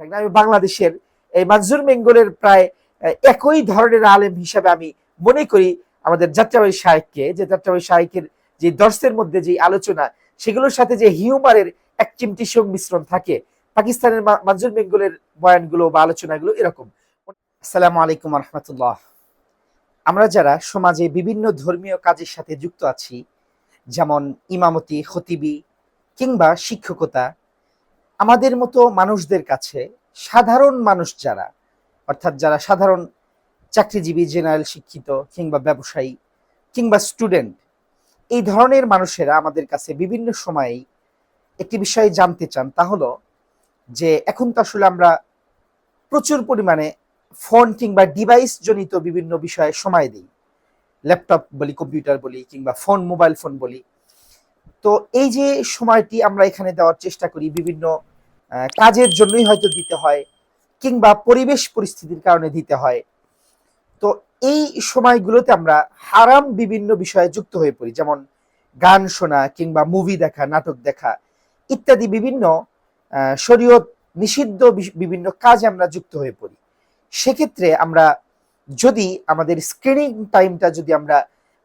আমি বাংলাদেশের এই মানজুর বেঙ্গলের প্রায় একই ধরনের আলেম হিসাবে আমি মনে করি আমাদের যাত্রাবাড়ি শাহেককে যে যাত্রাবাড়ি শাহেকের যে দর্শের মধ্যে যে আলোচনা, সেগুলোর সাথে যে হিউমারের এক চিমটি সংমিশ্রণ থাকে, পাকিস্তানের মানজুর বেঙ্গলের বয়ানগুলো বা আলোচনাগুলো এরকম। আসসালামু আলাইকুম রহমতুল্লাহ আমরা যারা সমাজে বিভিন্ন ধর্মীয় কাজের সাথে যুক্ত আছি, যেমন ইমামতি, খতিবি কিংবা শিক্ষকতা আমাদের মতো মানুষদের কাছে সাধারণ মানুষ যারা, অর্থাৎ যারা সাধারণ চাকরিজীবী জেনারেল শিক্ষিত কিংবা ব্যবসায়ী কিংবা স্টুডেন্ট এই ধরনের মানুষেরা আমাদের কাছে বিভিন্ন সময়েই একটি বিষয় জানতে চান তা হলো যে এখন তো আসলে আমরা প্রচুর পরিমাণে ফোন কিংবা ডিভাইস জনিত বিভিন্ন বিষয়ে সময় দিই। ল্যাপটপ বলি কম্পিউটার বলি কিংবা ফোন মোবাইল ফোন বলি। তো এই যে সময়টি আমরা এখানে দেওয়ার চেষ্টা করি বিভিন্ন কাজের জন্যই হয়তো দিতে হয়, কিংবা পরিবেশ পরিস্থিতির কারণে দিতে হয়। তো এই সময়গুলোতে আমরা হারাম বিভিন্ন বিষয়ে যুক্ত হয়ে পড়ি, যেমন গান শোনা কিংবা মুভি দেখা, নাটক দেখা ইত্যাদি বিভিন্ন শরীয়ত নিষিদ্ধ বিভিন্ন কাজে আমরা যুক্ত হয়ে পড়ি। সেক্ষেত্রে আমরা যদি আমাদের স্ক্রিনিং টাইমটা যদি আমরা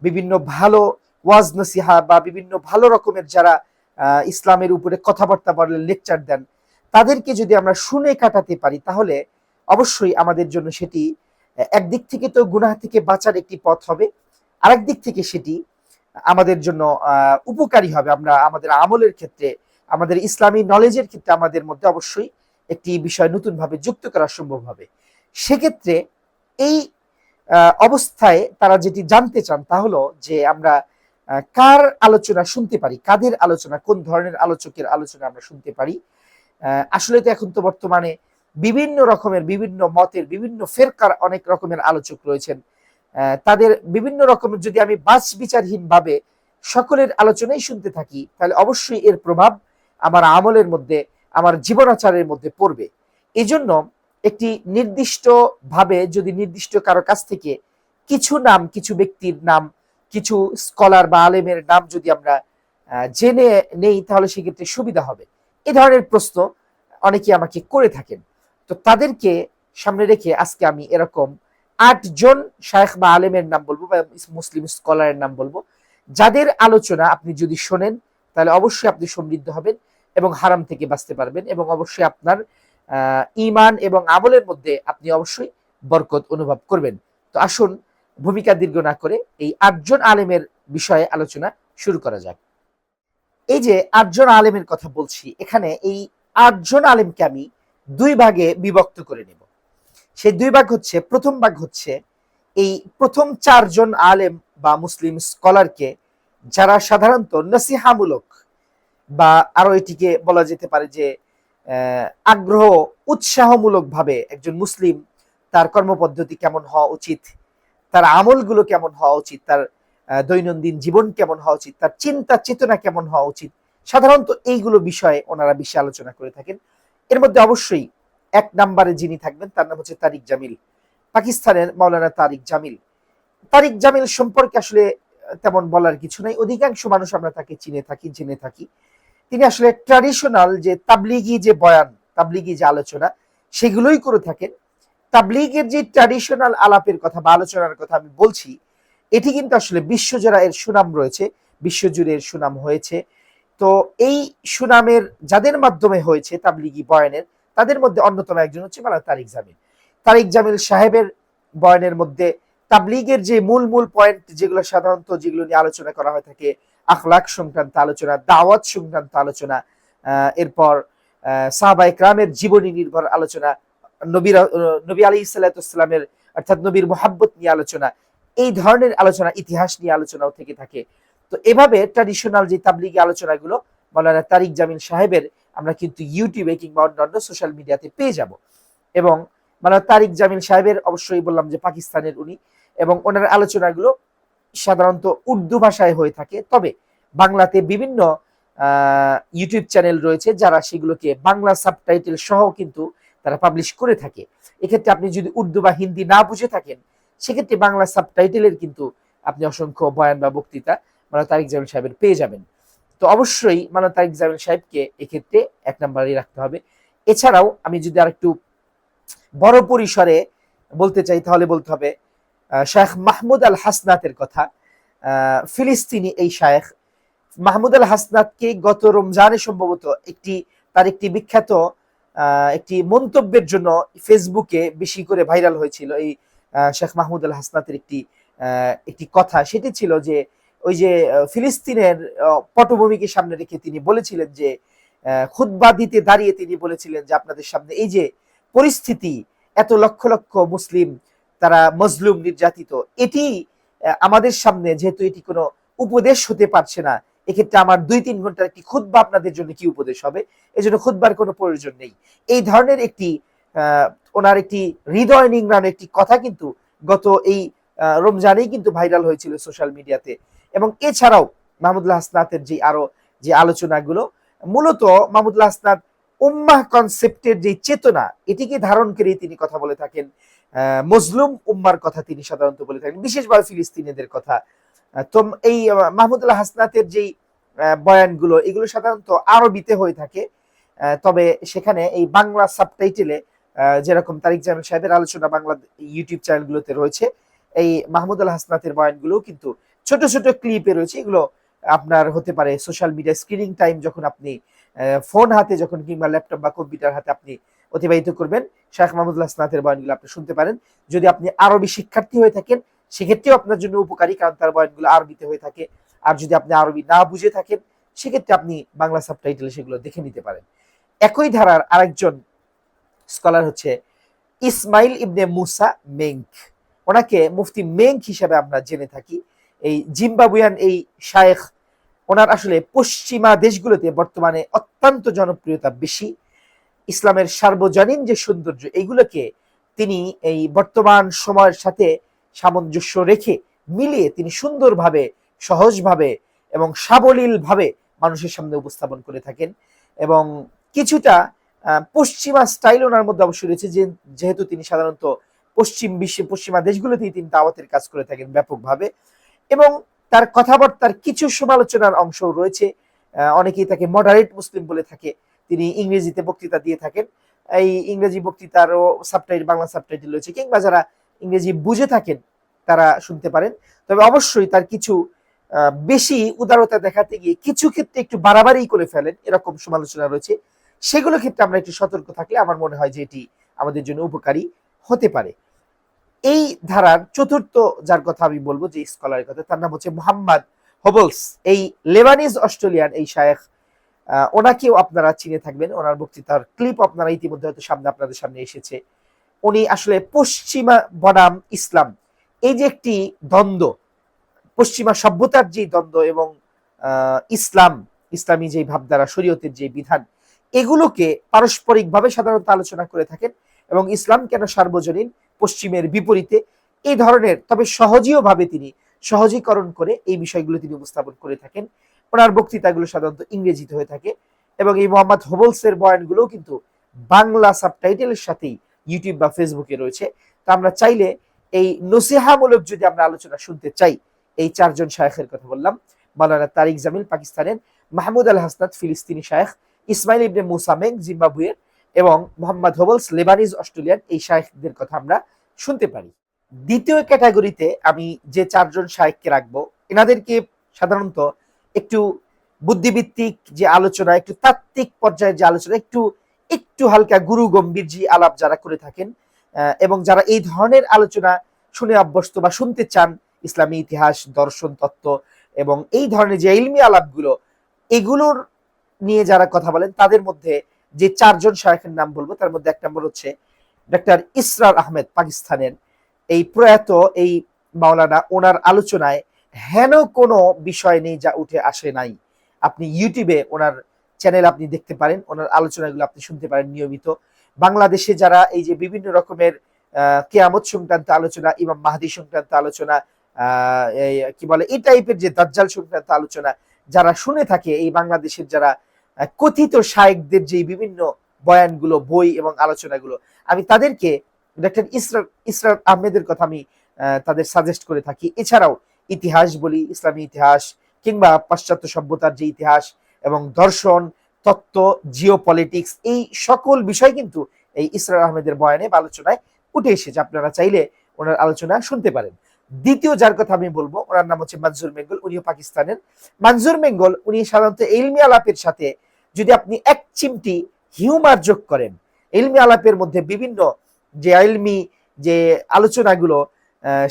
বিভিন্ন ভালো ওয়াজ নসিহা বা বিভিন্ন ভালো রকমের যারা ইসলামের উপরে কথাবার্তা বলেন লেকচার দেন তাদেরকে যদি আমরা শুনে কাটাতে পারি, তাহলে অবশ্যই আমাদের জন্য সেটি একদিক থেকে তো গুনাহ থেকে বাঁচার একটি পথ হবে, আরেক দিক থেকে সেটি আমাদের জন্য উপকারী হবে। আমরা আমাদের আমলের ক্ষেত্রে, আমাদের ইসলামী নলেজের ক্ষেত্রে আমাদের মধ্যে অবশ্যই একটি বিষয় নতুনভাবে যুক্ত করা সম্ভব হবে। সেক্ষেত্রে এই অবস্থায় তারা যেটি জানতে চান, তা হলো যে আমরা কার আলোচনা শুনতে পারি? কাদের আলোচনা? কোন ধরনের আলোচকের আলোচনা আমরা শুনতে পারি? আসলে তো এখন তো বর্তমানে বিভিন্ন রকমের, বিভিন্ন মতের, বিভিন্ন ফেরকার অনেক রকমের আলোচক রয়েছেন। তাদের বিভিন্ন রকমের যদি আমি বাছ বিচারহীন ভাবে সকলের আলোচনাই শুনতে থাকি, তাহলে অবশ্যই এর প্রভাব আমার আমলের মধ্যে, আমার জীবনাচারের মধ্যে পড়বে। এজন্য একটি নির্দিষ্ট ভাবে যদি নির্দিষ্ট কারও কাছ থেকে কিছু নাম, কিছু ব্যক্তির নাম, কিছু স্কলার বা আলেমের নাম যদি আমরা জেনে নেই, তাহলে সেক্ষেত্রে সুবিধা হবে। এ ধরনের প্রশ্ন অনেকে আমাকে করে থাকেন। তো তাদেরকে সামনে রেখে আজকে আমি এরকম আটজন শায়েখ বা আলেমের নাম বলব বা মুসলিম স্কলারের নাম বলব। যাদের আলোচনা আপনি যদি শোনেন, তাহলে অবশ্যই আপনি সমৃদ্ধ হবেন এবং হারাম থেকে বাঁচতে পারবেন এবং অবশ্যই আপনার ইমান এবং আমলের মধ্যে আপনি অবশ্যই বরকত অনুভব করবেন। তো আসুন, ভূমিকা দীর্ঘ না করে এই আটজন আলেমের বিষয়ে আলোচনা শুরু করা যাক। এই যে আটজন আলেমের কথা বলছি, এখানে এই আটজন আলেমকে আমি দুই ভাগে বিভক্ত করে নেব। সেই দুই ভাগ হচ্ছে, প্রথম ভাগ হচ্ছে এই প্রথম চারজন আলেম বা মুসলিম স্কলারকে যারা সাধারণত নসিহামূলক বা আরও এটিকে বলা যেতে পারে যে আগ্রহ উৎসাহমূলক ভাবে একজন মুসলিম তার কর্মপদ্ধতি কেমন হওয়া উচিত, তার আমলগুলো কেমন হওয়া উচিত, তার দৈনন্দিন জীবন কেমন হওয়া উচিত, তার চিন্তা চেতনা কেমন হওয়া উচিত, সাধারণত এইগুলো বিষয়ে ওনারা বেশি আলোচনা করে থাকেন। এর মধ্যে অবশ্যই এক নাম্বারে যিনি থাকবেন, তার নাম হচ্ছে তারিক জামিল, পাকিস্তানের মাওলানা তারিক জামিল। তারিক জামিল সম্পর্কে আসলে তেমন বলার কিছু নাই, অধিকাংশ মানুষ আমরা তাকে চিনে থাকি, জেনে থাকি। তিনি আসলে ট্র্যাডিশনাল যে তাবলিগি যে বয়ান, তাবলিগি যে আলোচনা, সেগুলোই করে থাকেন। তাবলিগের যে ট্র্যাডিশনাল আলাপের কথা বা আলোচনার কথা আমি বলছি এটি কিন্তু আসলে বিশ্বজোড়া এর সুনাম রয়েছে বিশ্বজুড়ে এর সুনাম হয়েছে। তো এই সুনামের যাদের মাধ্যমে হয়েছে তাবলিগি বয়ানের, তাদের মধ্যে অন্যতম একজন হচ্ছে মালা তারিক জামিল। তারিক জামিল সাহেবের বয়ানের মধ্যে তাবলিগের যে মূল মূল পয়েন্ট যেগুলো সাধারণত যেগুলো নিয়ে আলোচনা করা হয়ে থাকে, আখলাক সংক্রান্ত আলোচনা, দাওয়াত সংক্রান্ত আলোচনা এরপর সাহাবা ইকরামের জীবনী নির্ভর আলোচনা, নবীর, নবী আলী সাল্লামের অর্থাৎ নবীর মোহাব্বত নিয়ে আলোচনা এই ধরনের আলোচনা, ইতিহাস নিয়ে আলোচনাও থেকে থাকে। তো এভাবে ট্র্যাডিশনাল যে তাবলিগি আলোচনাগুলো, মৌলানা তারিক জামিল সাহেবের আমরা কিন্তু ইউটিউবে কিংবা অন্যান্য সোশ্যাল মিডিয়াতে পেয়ে যাব। এবং মানে তারিক জামিল সাহেবের অবশ্যই বললাম যে পাকিস্তানের উনি এবং ওনার আলোচনাগুলো সাধারণত উর্দু ভাষায় হয়ে থাকে। তবে বাংলাতে বিভিন্ন ইউটিউব চ্যানেল রয়েছে যারা সেগুলোকে বাংলা সাবটাইটেল সহ কিন্তু তারা পাবলিশ করে থাকে। এক্ষেত্রে আপনি যদি উর্দু বা হিন্দি না বুঝে থাকেন সেক্ষেত্রে বাংলা সাবটাইটেলের কিন্তু আপনি অসংখ্য বয়ান বা বক্তৃতা মানে তারিক জামিল সাহেবের পেয়ে যাবেন। তো অবশ্যই মানে তারিক জামিল সাহেবকে এক্ষেত্রে এক নম্বরে রাখতে হবে। এছাড়াও আমি যদি আর একটু বড় পরিসরে বলতে চাই, তাহলে বলতে হবে শায়েখ মাহমুদ আল হাসনাতের কথা ফিলিস্তিনি এই শায়েখ মাহমুদ আল হাসনাতকে গত রমজানে সম্ভবত একটি, তার একটি বিখ্যাত একটি মন্তব্যের জন্য ফেসবুকে বেশি করে ভাইরাল হয়েছিল এই শেখ মাহমুদ আল হাসনাতের একটি একটি কথা। সেটি ছিল যে, ওই যে ফিলিস্তিনের পটভূমিকে সামনে রেখে তিনি বলেছিলেন যে খুতবা দিতে দাঁড়িয়ে তিনি বলেছিলেন যে, আপনাদের সামনে এই যে পরিস্থিতি, এত লক্ষ লক্ষ মুসলিম তারা মজলুম নির্যাতিত, এটি আমাদের সামনে যেহেতু এটি কোনো উপদেশ হতে পারছে না, এক্ষেত্রে আমার দুই তিন ঘণ্টার একটি খুতবা আপনাদের জন্য কি উপদেশ হবে? এই জন্য খুতবার কোনো প্রয়োজন নেই। এই ধরনের একটি ওনার একটি হৃদয় নিংড়ানো একটি কথা কিন্তু গত এই রমজানেই কিন্তু ভাইরাল হয়েছিল সোশ্যাল মিডিয়াতে। এবং এছাড়াও মাহমুদুল্লাহ হাসনাতের যে আরও যে আলোচনাগুলো, মূলত মাহমুদুল্লাহ হাসনাত উম্মাহ কনসেপ্টের যে চেতনা, এটিকে ধারণ করে তিনি কথা বলে থাকেন। মজলুম উম্মার কথা তিনি সাধারণত বলে থাকেন, বিশেষভাবে ফিলিস্তিনিদের কথা। তো এই মাহমুদুল্লাহ হাসনাতের যেই বয়ানগুলো, এগুলো সাধারণত আরবিতে হয়ে থাকে। তবে সেখানে এই বাংলা সাবটাইটেলে যেরকম তারিক জামিল সাহেবের আলোচনা বাংলা ইউটিউব চ্যানেলগুলোতে রয়েছে, এই মাহমুদুল হাসনাতের বয়ানগুলো কিন্তু ছোট ছোট ক্লিপে রয়েছে, এগুলো আপনার হতে পারে সোশ্যাল মিডিয়া স্ক্রিনিং টাইম যখন আপনি ফোন হাতে যখন কিংবা ল্যাপটপ বা কম্পিউটার হাতে আপনি অতিবাহিত করবেন, শেখ মাহমুদুল হাসনাতের বয়ানগুলো আপনি শুনতে পারেন। যদি আপনি আরবি শিক্ষার্থী হয়ে থাকেন, সেক্ষেত্রেও আপনার জন্য উপকারী, কারণ তার বয়ানগুলো আরবিতে হয়ে থাকে। আর যদি আপনি আরবি না বুঝে থাকেন, সেক্ষেত্রে আপনি বাংলা সাবটাইটেলে সেগুলো দেখে নিতে পারেন। একই ধারার আরেকজন স্কলার হচ্ছে ইসমাইল ইবনে মুসা মেঙ্ক ওনাকে মুফতি মেঙ্ক হিসাবে আমরা জেনে থাকি। এই জিম্বাবুয়ান এই শায়েখ, ওনার আসলে পশ্চিমা দেশগুলোতে বর্তমানে অত্যন্ত জনপ্রিয়তা বেশি। ইসলামের সার্বজনীন যে সৌন্দর্য এইগুলোকে তিনি এই বর্তমান সময়ের সাথে সামঞ্জস্য রেখে মিলিয়ে তিনি সুন্দরভাবে, সহজভাবে এবং সাবলীলভাবে মানুষের সামনে উপস্থাপন করে থাকেন। এবং কিছুটা পশ্চিমা স্টাইল ওনার মধ্যে অবশ্যই রয়েছে যে যেহেতু তিনি সাধারণত পশ্চিম বিশ্বে পশ্চিমা দেশগুলোতেই তিনি দাওয়াতের কাজ করে থাকেন ব্যাপকভাবে। এবং তার কথাবার্তার কিছু সমালোচনার অংশ রয়েছে। অনেকেই তাকে মডারেট মুসলিম বলে থাকে। তিনি ইংরেজিতে বক্তৃতা দিয়ে থাকেন। এই ইংরেজি বক্তৃতারও সাবটাইট বাংলা সাবটাইটেল রয়েছে। কিংবা যারা ইংরেজি বুঝে থাকেন, তারা শুনতে পারেন। তবে অবশ্যই তার কিছু বেশি উদারতা দেখাতে গিয়ে কিছু ক্ষেত্রে একটু বাড়াবাড়ি করে ফেলেন। এরকম সমালোচনা রয়েছে। সেগুলো ক্ষেত্রে আমরা একটু সতর্ক থাকলে আমার মনে হয় যে এটি আমাদের জন্য উপকারী হতে পারে। এই ধারার চতুর্থ যার কথা আমি বলব, যে স্কলারের কথা, তার নাম হচ্ছে মোহাম্মদ হবলস। এই লেবানিজ অস্ট্রেলিয়ান এই শায়েখ ওনাকেও আপনারা চিনে থাকবেন। ওনার বক্তৃতার ক্লিপ আপনারা ইতিমধ্যে হয়তো সামনে আপনাদের সামনে এসেছে। উনি আসলে পশ্চিমা বনাম ইসলাম। এই যে একটি দ্বন্দ্ব, পশ্চিমা সভ্যতার যে দ্বন্দ্ব এবং ইসলাম, ইসলামী যে ভাবধারা, শরীয়তের যে বিধান এগুলোকে পারস্পরিকভাবে সাধারণত আলোচনা করে থাকেন এবং ইসলাম কেন সার্বজনীন? পশ্চিমের বিপরীতে। এই ধরনের, তবে সহজীয় ভাবে তিনি সহজীকরণ করে এই বিষয়গুলো তিনি উপস্থাপন করে থাকেন। ওনার বক্তৃতাগুলো সাধারণত ইংরেজিতে হয়ে থাকে এবং এই মোহাম্মদ হোবলসের বয়ানগুলোও কিন্তু বাংলা সাবটাইটেলের সাথেই ইউটিউব বা ফেসবুকে রয়েছে। তা আমরা চাইলে এই নসিহামূলক যদি আমরা আলোচনা শুনতে চাই, এই চারজন শায়েখের কথা বললাম। মাওলানা তারিক জামিল, পাকিস্তানের মাহমুদ আল হাসনাত ফিলিস্তিনি শায়েখ ইসমাইল ইবনে মুসামেক জিম্বাবুয়ের এবং মোহাম্মদ হোবলস, লেবানিজ, অস্ট্রেলিয়ান, এই শায়েখদের কথা আমরা শুনতে পারি। দ্বিতীয় ক্যাটাগরিতে আমি যে চারজন শায়েখকে রাখব, এনাদেরকে সাধারণত একটু বুদ্ধিভিত্তিক যে আলোচনা, একটু তাত্ত্বিক পর্যায়ের যে আলোচনা, একটু একটু হালকা গুরু গম্ভীর যে আলাপ যারা করে থাকেন এবং যারা এই ধরনের আলোচনা শুনে অভ্যস্ত বা শুনতে চান, ইসলামী ইতিহাস, দর্শন তত্ত্ব এবং এই ধরনের যে ইলমি আলাপগুলো, এগুলোর নিয়ে যারা কথা বলেন, তাদের মধ্যে যে চারজন শায়েখের নাম বলব, তার মধ্যে এক নম্বর হচ্ছে ডক্টর ইসরার আহমেদ পাকিস্তানের। এই প্রয়াত, এই মাওলানা, ওনার আলোচনায় হেন কোনো বিষয় নেই যা উঠে আসে নাই। আপনি ইউটিউবে ওনার চ্যানেল আপনি দেখতে পারেন, ওনার আলোচনাগুলো আপনি শুনতে পারেন নিয়মিত। বাংলাদেশে যারা এই যে বিভিন্ন রকমের কেয়ামত সংক্রান্ত আলোচনা, ইমাম মাহাদি সংক্রান্ত আলোচনা কি বলে, এই টাইপের যে দাজ্জাল সংক্রান্ত আলোচনা, যারা শুনে থাকে, এই বাংলাদেশের যারা কথিত শায়েকদের যে বিভিন্ন বয়ানগুলো, বই এবং আলোচনাগুলো, আমি তাদেরকে ডক্টর ইসরার ইসরার আহমেদের কথা আমি তাদের সাজেস্ট করে থাকি। এছাড়াও ইতিহাস বলি, ইসলামী ইতিহাস কিংবা পাশ্চাত্য সভ্যতার যে ইতিহাস এবং দর্শন, তত্ত্ব জিও পলিটিক্স এই সকল বিষয় কিন্তু এই ইসরার আহমেদের বয়ানে বা আলোচনায় উঠে এসেছে। আপনারা চাইলে ওনার আলোচনা শুনতে পারেন। দ্বিতীয় যার কথা আমি বলব, ওনার নাম হচ্ছে মনজুর মেঙ্গল উনিও পাকিস্তানের। মনজুর মেঙ্গল উনি সাধারণত এলমি আলাপের সাথে যদি আপনি এক চিমটি হিউমার যোগ করেন, এলমি আলাপের মধ্যে বিভিন্ন যে এলমি যে আলোচনাগুলো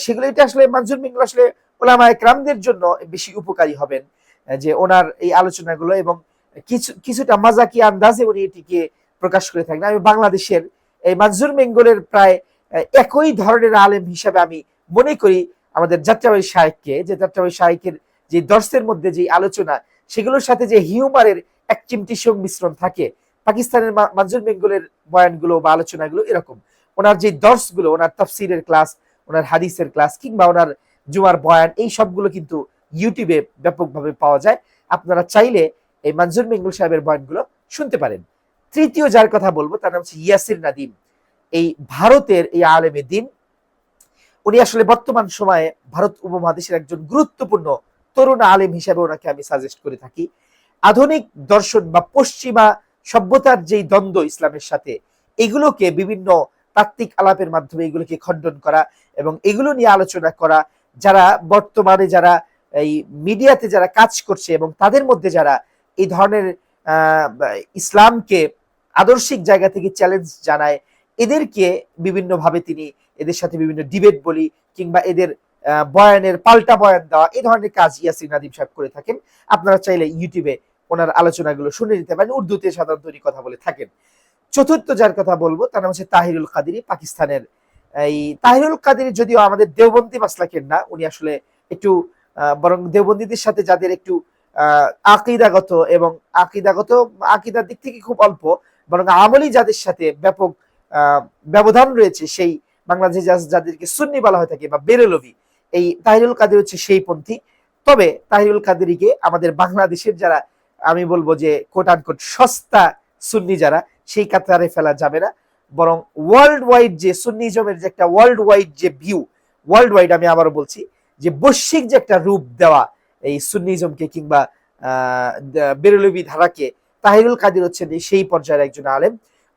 সেগুলো এটা আসলে মনজুর মেঙ্গল আসলে ওলামা একরামদের জন্য বেশি উপকারী হবেন যে ওনার এই আলোচনাগুলো এবং কিছু, কিছুটা মাজাকি আন্দাজে উনি এটিকে প্রকাশ করে থাকেন। আমি বাংলাদেশের এই মনজুর মেঙ্গলের প্রায় একই ধরনের আলেম হিসাবে আমি মনে করি আমাদের যাত্রাবাড়ি শাহেককে যে যাত্রাবাড়ি শাহেকের যে দর্শের মধ্যে যে আলোচনা সেগুলোর সাথে যে হিউমারের এক চিমটি সংমিশ্রণ থাকে, পাকিস্তানের মনজুর বেঙ্গলের বয়ানগুলো বা আলোচনাগুলো এরকম। ওনার যে দর্শগুলো, ওনার তফসিরের ক্লাস, ওনার হাদিসের ক্লাস কিংবা ওনার জুমার বয়ান, এই সবগুলো কিন্তু ইউটিউবে ব্যাপকভাবে পাওয়া যায়। আপনারা চাইলে এই মনজুর বেঙ্গল সাহেবের বয়ানগুলো শুনতে পারেন। তৃতীয় যার কথা বলব, তার নাম হচ্ছে ইয়াসির নাদিম। এই ভারতের এই আলেমে দিন, উনি আসলে বর্তমান সময়ে ভারত উপমহাদেশের একজন গুরুত্বপূর্ণ তরুণ আলেম হিসেবে ওনাকে আমি সাজেস্ট করে থাকি। আধুনিক দর্শন বা পশ্চিমা সভ্যতার যেই দ্বন্দ্ব ইসলামের সাথে, এগুলোকে বিভিন্ন তাত্ত্বিক আলাপের মাধ্যমে এগুলোকে খণ্ডন করা এবং এগুলো নিয়ে আলোচনা করা, যারা বর্তমানে যারা এই মিডিয়াতে যারা কাজ করছে এবং তাদের মধ্যে যারা এই ধরনের ইসলামকে আদর্শিক জায়গা থেকে চ্যালেঞ্জ জানায়, এদেরকে বিভিন্নভাবে তিনি এদের সাথে বিভিন্ন ডিবেট বলি কিংবা এদের বয়ানের পাল্টা বয়ান দেওয়া, এই ধরনের কাজ ইয়াসির নাদিম সাহেব করে থাকেন। আপনারা চাইলে ইউটিউবে ওনার আলোচনাগুলো শুনে নিতে পারেন। উর্দুতে সাধারণত উনি কথা বলে থাকেন। চতুর্থ যার কথা বলব, তার নাম হচ্ছে তাহিরুল কাদিরি, পাকিস্তানের। এই তাহিরুল কাদিরি যদিও আমাদের দেওবন্দি মাসলাকের না, উনি আসলে একটু বরং দেওবন্দীদের সাথে যাদের একটু আকিদাগত এবং আকিদাগত, আকিদার দিক থেকে খুব অল্প, বরং আমলি যাদের সাথে ব্যাপক ব্যবধান রয়েছে, সেই বাংলাদেশে যাদেরকে সুন্নি বলা হয়ে থাকে বা বেরেলভি এই তাহিরুল কাদের হচ্ছে সেই পন্থী। তবে তাহিরুল কাদেরিকে আমাদের বাংলাদেশের যারা, আমি বলব যে কোট আনকোট সস্তা সুন্নি যারা, সেই কাতারে ফেলা যাবে না। বরং ওয়ার্ল্ড ওয়াইড যে সুন্নিজমের যে একটা ওয়ার্ল্ড ওয়াইড যে ভিউ ওয়ার্ল্ড ওয়াইড আমি আবারও বলছি, যে বৈশ্বিক যে একটা রূপ দেওয়া এই সুন্নিজমকে কিংবা দ- ধারাকে, তাহিরুল কাদের হচ্ছেন সেই পর্যায়ের একজন আলেম।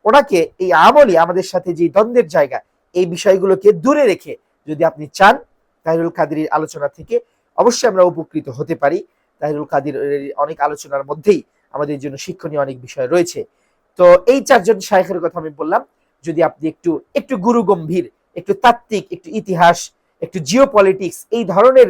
ওনাকে এই আমলি আমাদের সাথে যে দ্বন্দ্বের জায়গা, এই বিষয়গুলোকে দূরে রেখে যদি আপনি চান তাহিরুল কাদির আলোচনা থেকে অবশ্যই আমরা উপকৃত হতে পারি। তাহিরুল কাদির অনেক আলোচনার মধ্যেই আমাদের জন্য শিক্ষণীয় অনেক বিষয় রয়েছে। তো এই চারজন শায়েখের কথা আমি বললাম। যদি আপনি একটু একটু গুরু গম্ভীর একটু তাত্ত্বিক, একটু ইতিহাস, একটু জিও পলিটিক্স এই ধরনের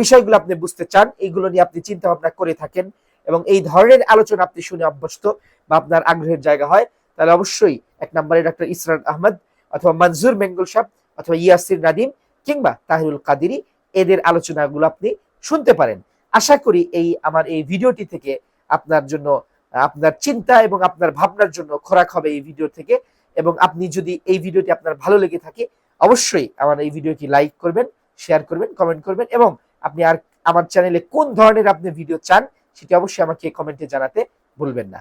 বিষয়গুলো আপনি বুঝতে চান এইগুলো নিয়ে আপনি চিন্তা ভাবনা করে থাকেন এবং এই ধরনের আলোচনা আপনি শুনে অভ্যস্ত বা আপনার আগ্রহের জায়গা হয়, তাহলে অবশ্যই এক নম্বরে ডক্টর ইসরান আহমদ অথবা মনজুর বেঙ্গল সাহেব অথবা ইয়াসির নাদিম কিংবা তাহিরুল কাদিরি, এদের আলোচনাগুলো আপনি শুনতে পারেন। আশা করি এই আমার এই ভিডিওটি থেকে আপনার জন্য, আপনার চিন্তা এবং আপনার ভাবনার জন্য খোরাক হবে এই ভিডিও থেকে। এবং আপনি যদি এই ভিডিওটি আপনার ভালো লেগে থাকে, অবশ্যই আমার এই ভিডিওটি লাইক করবেন, শেয়ার করবেন, কমেন্ট করবেন এবং আপনি আর আমার চ্যানেলে কোন ধরনের আপনি ভিডিও চান, সেটি অবশ্যই আমাকে কমেন্টে জানাতে ভুলবেন না।